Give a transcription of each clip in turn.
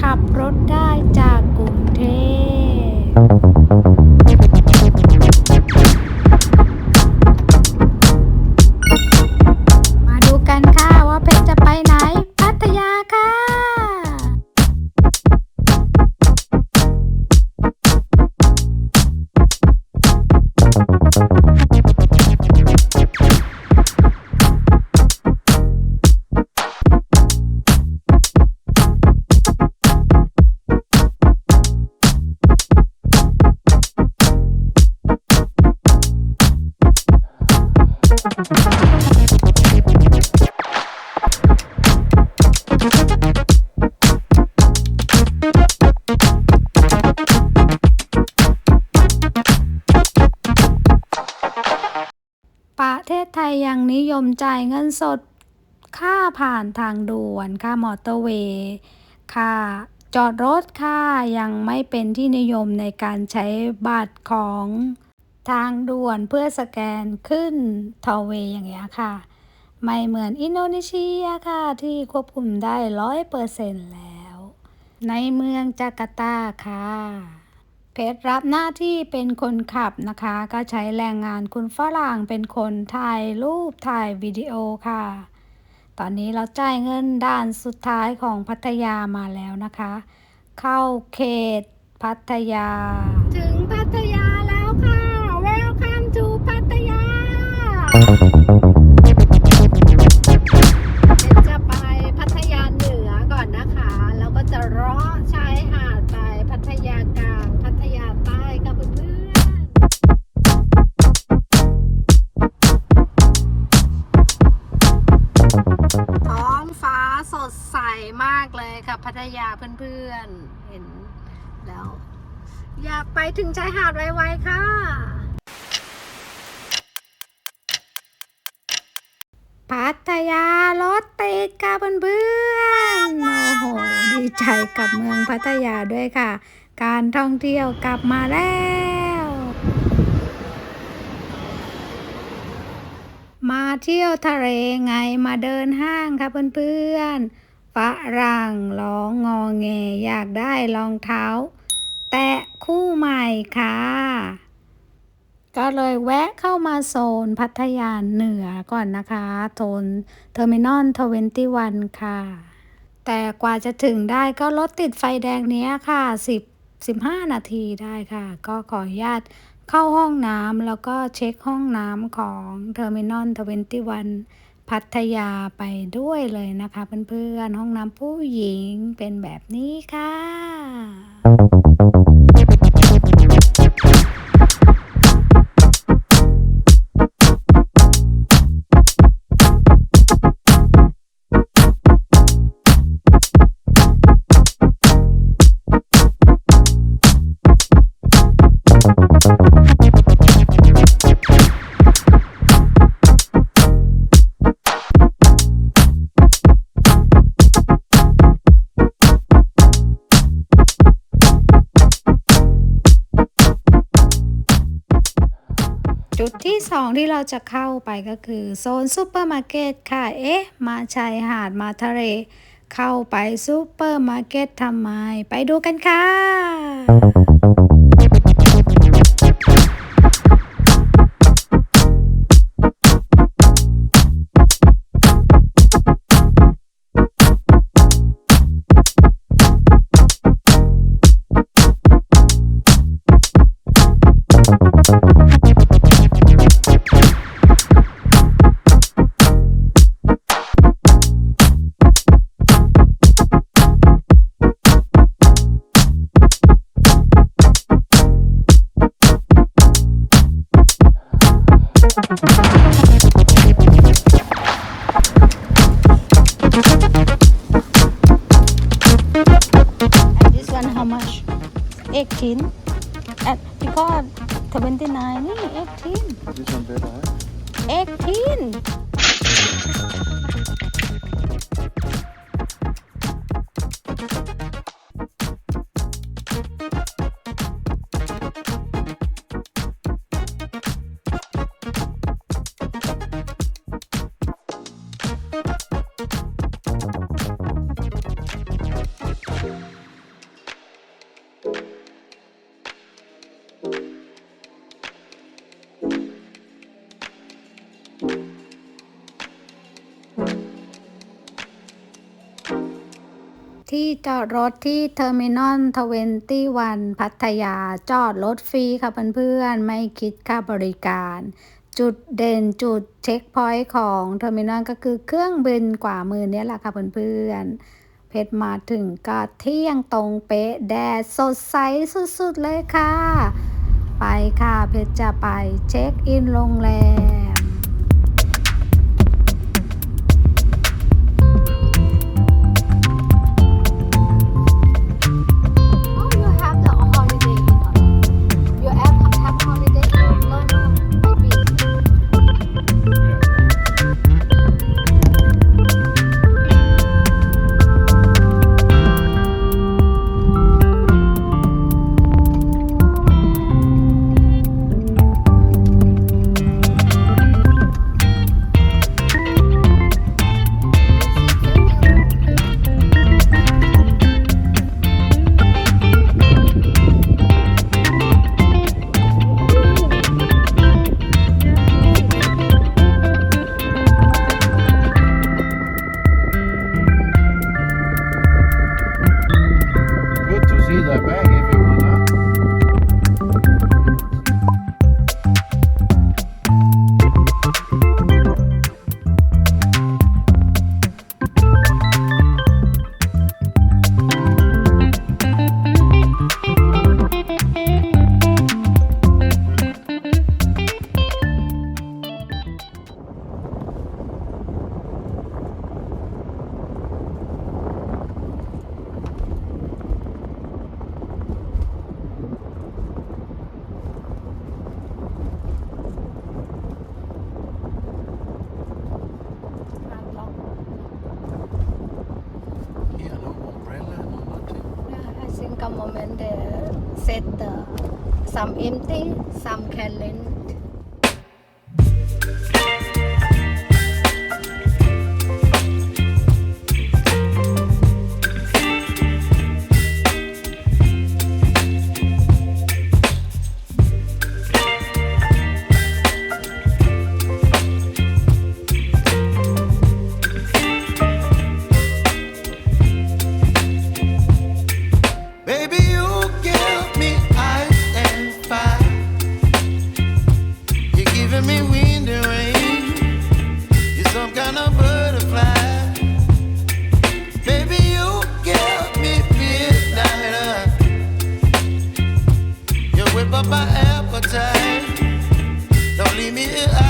ขับรถได้ จ่ายเงินสด ค่าผ่านทางด่วน ค่ามอเตอร์เวย์ ค่าจอดรถ ค่ายังไม่เป็นที่นิยมในการใช้บัตรของทางด่วนเพื่อสแกนขึ้นทอเวย์อย่างเงี้ยค่ะ ไม่เหมือนอินโดนีเซียค่ะที่ควบคุมได้ร้อยเปอร์เซ็นต์แล้ว ในเมืองจาการ์ตาค่ะ ชรรับหน้าที่เป็นคนขับนะคะ ก็ใช้แรงงานคุณฝรั่งเป็นคนถ่ายรูปถ่ายวิดีโอค่ะ ตอนนี้เราจ่ายเงินด่านสุดท้ายของพัทยามาแล้วนะคะ เข้าเขตพัทยา ถึงพัทยาแล้วค่ะ Welcome to พัทยา เลยค่ะพัทยาเพื่อนๆเห็นแล้ว อยากไปถึงชายหาดไวๆค่ะ พัทยารถติดค่ะเพื่อนๆ โอ้โห ดีใจกับเมืองพัทยาด้วยค่ะ การท่องเที่ยวกลับมาแล้วมาเที่ยวทะเลไงมาเดินห้างค่ะเพื่อนๆ รั่งร้องงอแงอยากได้รองเท้า แตะคู่ใหม่ค่ะ ก็เลยแวะเข้ามาโซนพัทยาเหนือก่อนนะคะโซนเทอร์มินอลทเวนตี้วันค่ะ แต่กว่าจะถึงได้ก็รถติดไฟแดงเนี้ยค่ะ 10 15 นาทีได้ค่ะ ก็ขออนุญาตเข้าห้องน้ำแล้วก็เช็คห้องน้ำของเทอร์มินอลทเวนตี้วัน พัทยาไปด้วยเลยนะคะเพื่อนๆห้องน้ำผู้หญิงเป็นแบบนี้ค่ะ สองที่เราจะเข้าไปก็คือโซนซูเปอร์มาร์เก็ตค่ะ เอ๊ะ มาชายหาดมาทะเล เข้าไปซูเปอร์มาร์เก็ตทำไม ไปดูกันค่ะ ที่จอดรถที่เทอร์มินอลทเวนตี้วันพัทยาจอดรถฟรีค่ะเพื่อนๆ ไม่คิดค่าบริการ จุดเด่นจุดเช็คพอยต์ของเทอร์มินอลก็คือเครื่องบินกว่ามือเนี้ยแหละค่ะเพื่อนๆ เพชรมาถึงก็เที่ยงตรงเป๊ะแดดสดใสสุดๆเลยค่ะ ไปค่ะเพชรจะไปเช็คอินโรงแรม some empty some can rent Yeah. I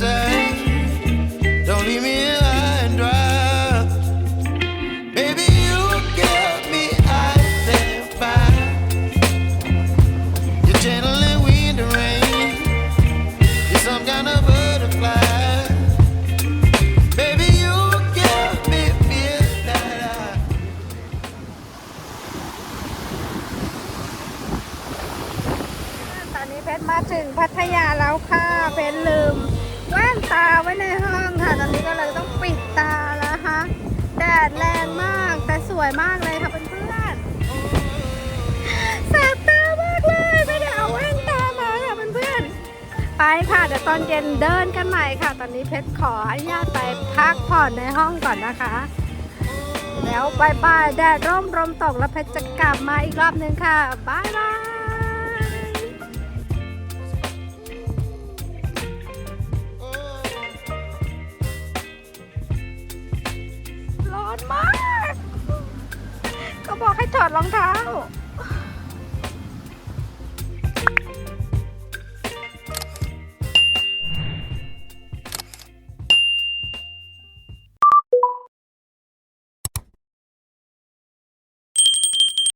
better ค่ะ เดี๋ยวตอนเย็นเดินกันใหม่ค่ะ ตอนนี้เพชรขออนุญาตไปพักผ่อนในห้องก่อนนะคะ แล้วบายบายแดดร่มลมตกแล้วเพชรจะกลับมาอีกรอบนึงค่ะบายบายร้อนมาก ก็บอกให้ถอดรองเท้า